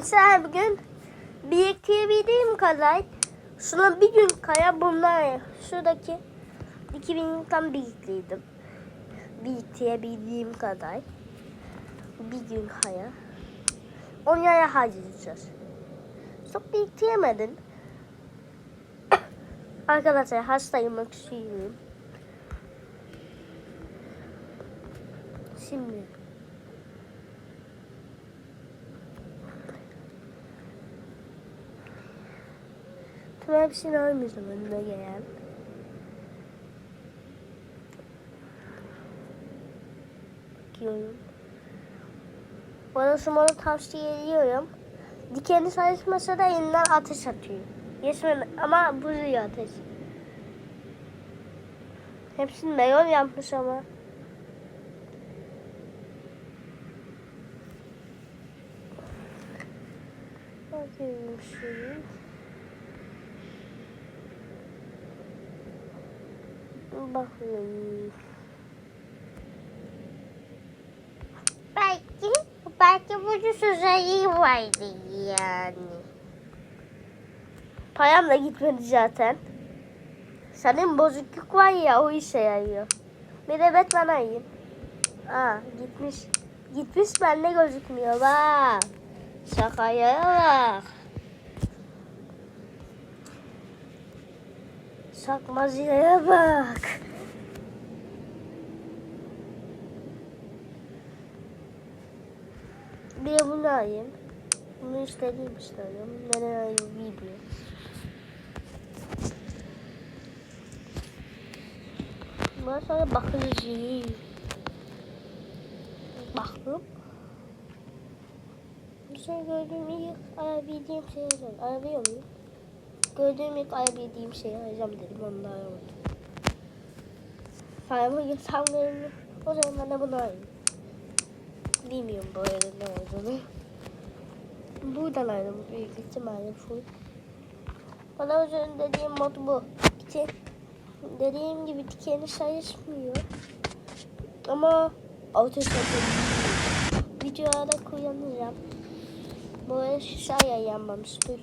Mesela bugün biriktirebildiğim kadar şuna bir gün kaya bunlar şuradaki 2000 tam biriktirdim. Biriktirebildiğim kadar bir gün kaya. Onlara harcayacağız. Çok biriktiremedim. Arkadaşlar hastayım öksürüyorum. Şimdi tüm hepsini almışım önüme gelen. Bakıyorum. Bana sumanı tavsiye ediyorum. Dikeni çalışmasa da elinden ateş atıyor. Resmen ama buluyor ateş. Hepsini meyon yapmış ama. Bakıyorum şimdi. Bakıyorum. Belki, belki bu sözelliği vardı yani. Payam da gitmedi zaten. Senin bozukluk var ya o işe yarıyor. Bir de Batman ayım. Aa gitmiş. Gitmiş bende gözükmüyor bak. Şakaya bak. Sakmazıya bak. Bir de bunu alayım. Bunu istediğim istiyorum. Neden alayım video. Bundan sonra bakıcı. Bakıp. Bu sene gördüğüm ilk arayabildiğim şey arayacağım. Arabıyor muyum? Gördüğüm ilk arayabildiğim şeyi arayacağım dedim. Aramadım. Paramı tam görünüyor. O zaman de bunu arayayım. Bilmiyorum bu arada ne olduğunu. Buradan aradım büyük ihtimalle full. Bana üzerinde dediğim mod bu. İşte dediğim gibi dikeni çalışmıyor. Ama auto Videolarda kullanacağım. Bu arada şu şey yanmamış. Dur.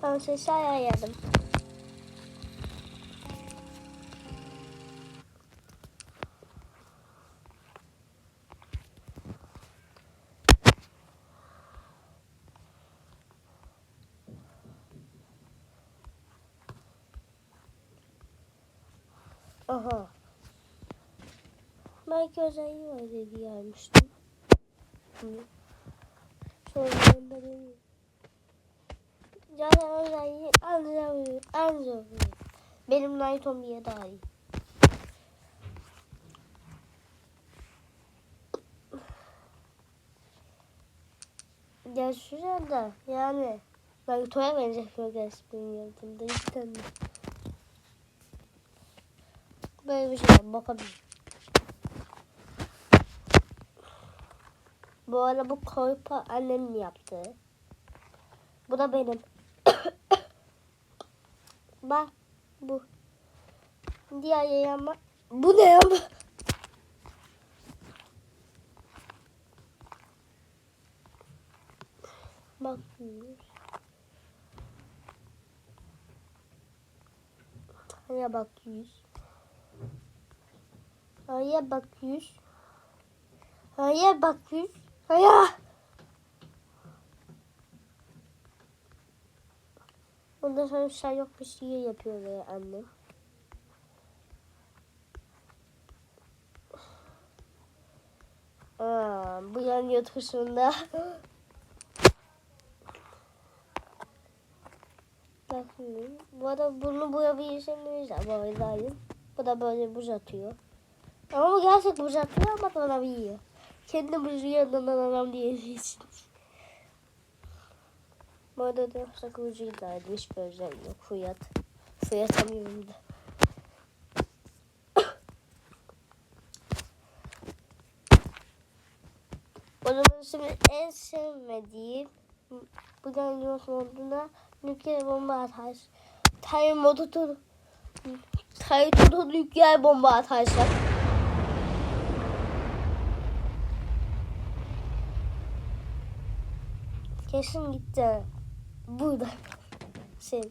Tamam sesi ayarladım. Aha. Belki özelliği var diye yarmıştım. Şimdi. Sonra ben de en zor. Benim Night Omni'ye daha iyi. Ya şurada yani Naruto'ya benziyor resmin yaptığımda ilk tane. Böyle bir şey bakabilirim. Bu arada bu korpa annemin yaptığı. Bu da benim. Bak bu. Diğer yayama. Bu ne ya? Bak. Haya bak yüz. Haya bak yüz. Haya Ondan sonra bir şey yok bir şey yapıyor böyle annem. Aa, bu yan yurt kısmında. Bakın, bu arada bunu boyayabilirsiniz ama öyleyim. Bu da böyle buz atıyor. Ama bu gerçek buz atıyor ama bana iyi. Kendi buzu yanından alam diyebilirsiniz. Bu arada da sakıncı da hiçbir özel yok. Fiyat. Fiyatamıyorum da. O zaman şimdi en sevmediğim bu genç moduna nükleer bomba atar. Time modu tur. Taytul'a nükleer bomba atarsak. Kesin gitti. Burada. Sen.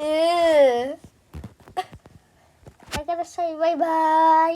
Ee. Arkadaşlar bay bay.